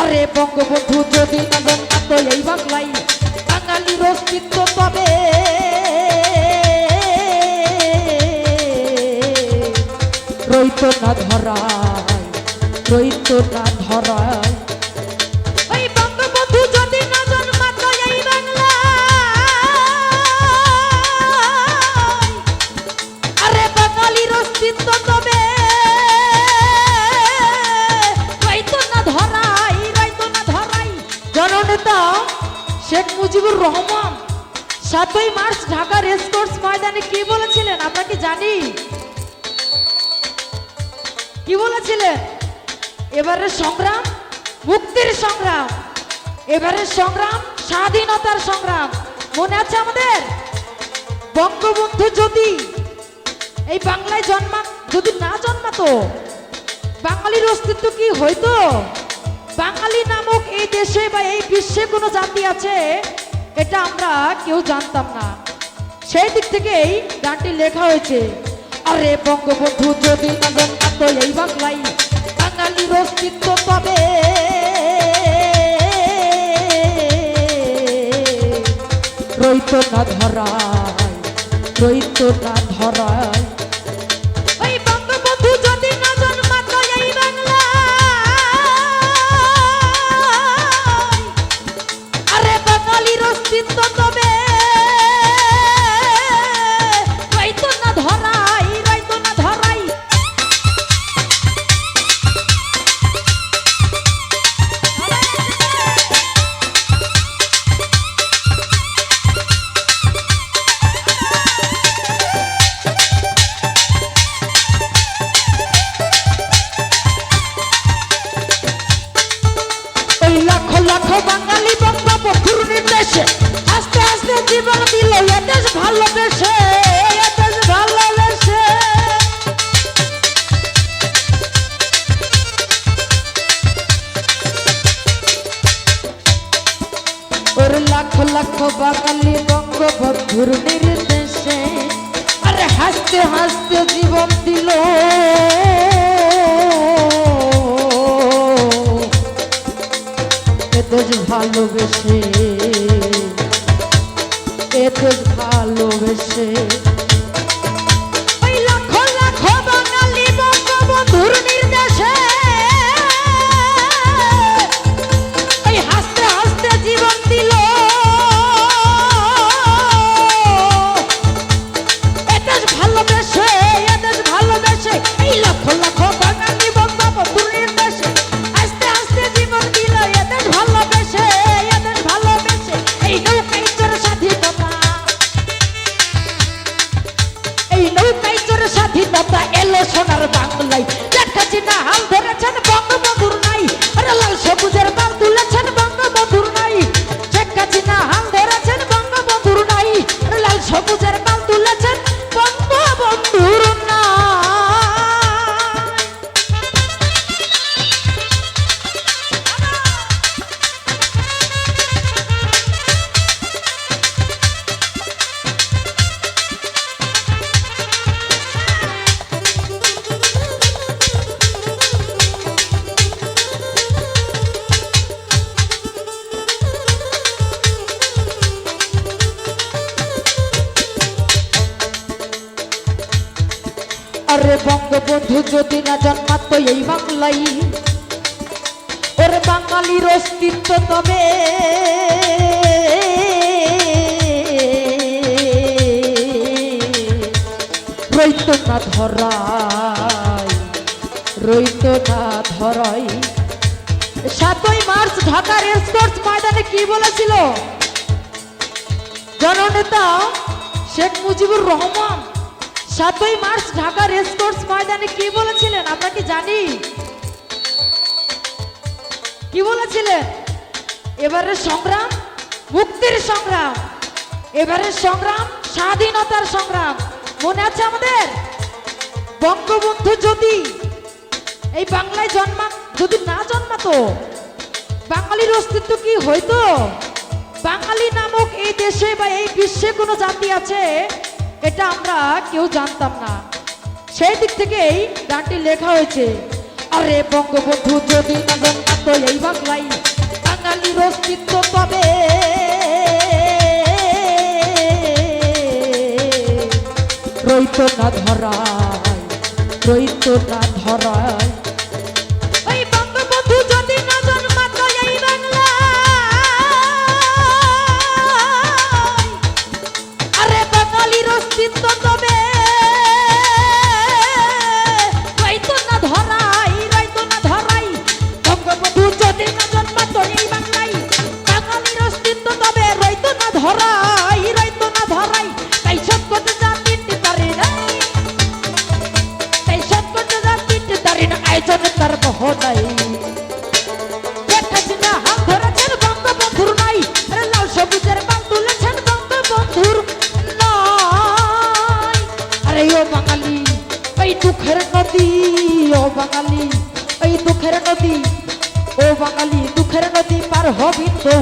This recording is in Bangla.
আরে বঙ্গবন্ধু যদি না জন্মাত এই বাংলায় বাঙালির অস্তিত্ব তবে। রইত না ধরায়, রইত না ধরায়। ওই শেখ মুজিবুর রহমান। সাতই মার্চ ঢাকা রেসকোর্স ময়দানে কি বলেছিলেন? আমরা কি জানি? কি বলেছিলেন? এবারের সংগ্রাম, মুক্তির সংগ্রাম। এবারের সংগ্রাম, স্বাধীনতার সংগ্রাম। মনে আছে আমাদের? বঙ্গবন্ধু যদি এই বাংলায় জন্মা যদি না জন্মাতো, বাঙালির অস্তিত্ব কি হইতো? বাঙালি নামক এই দেশে বা এই বিশ্বে কোনো জাতি আছে? এটা আমরা কেউ জানতাম না। সেই দিক থেকেই গানটি লেখা হয়েছে। আরে বঙ্গবন্ধু যদি এই বাংলায়, বাঙালির অস্তিত্ব পাবে। রইত না ধরায়, রইত না ধরায়। লাখ বাঙালি আস্তে আস্তে জীবন দিল এ দেশ ভালোবেসে এ দেশ ভালোবেসে ওর লাখ লাখ বাঙালি বঙ্গবন্ধুর নির্দেশে। আরে হাসতে হাসতে জীবন দিল ভালোবেসে এত ভালোবেসে স্বাধীনতা এলো সোনার বাংলায়। দেখা চিনা হাল ধরেছেন বঙ্গবন্ধুর নাই। লাল সবুজের বাল তুলেছেন আরে বঙ্গবন্ধু যদি না জন্মাত এই বাংলাই। ওরে বাঙালির অস্তিত্ব তবে। রইত না ধরাই, রইত না ধরাই। সাতই মার্চ ঢাকার স্পোর্টস ময়দানে কি বলেছিল? জননেতা শেখ মুজিবুর রহমান। সাতই মার্চ ঢাকা রেসকোর্স ময়দানে কি বলেছিলেন? আমরা কি জানি? কি বলেছিলেন? এবারের সংগ্রাম, মুক্তির সংগ্রাম, এবারের সংগ্রাম, স্বাধীনতার সংগ্রাম। মনে আছে আমাদের? বঙ্গবন্ধু যদি এই বাংলায় জন্মা, যদি না জন্মাতো, বাঙালির অস্তিত্ব কি হইতো? বাঙালি নামক এই দেশে বা এই বিশ্বে কোনো জাতি আছে এটা আমরা কেউ জানতাম না। সেই দিক থেকেই গানটি লেখা হয়েছে। আরে বঙ্গবন্ধু যদি তো এই বাংলায় বাঙালির অস্তিত্ব তবে রইত না ধরা রইত না ধরায়। হাত ধরেছেন বঙ্গবন্ধুর নাই লাল সবুজের বান তুলেছেন বঙ্গবন্ধুর নাই। আরে ও বাঙালি, এই দুঃখের নদী, ও বাঙালি, এই দুঃখের নদী, ও বাঙালি, দুঃখের নদী পার হবি তো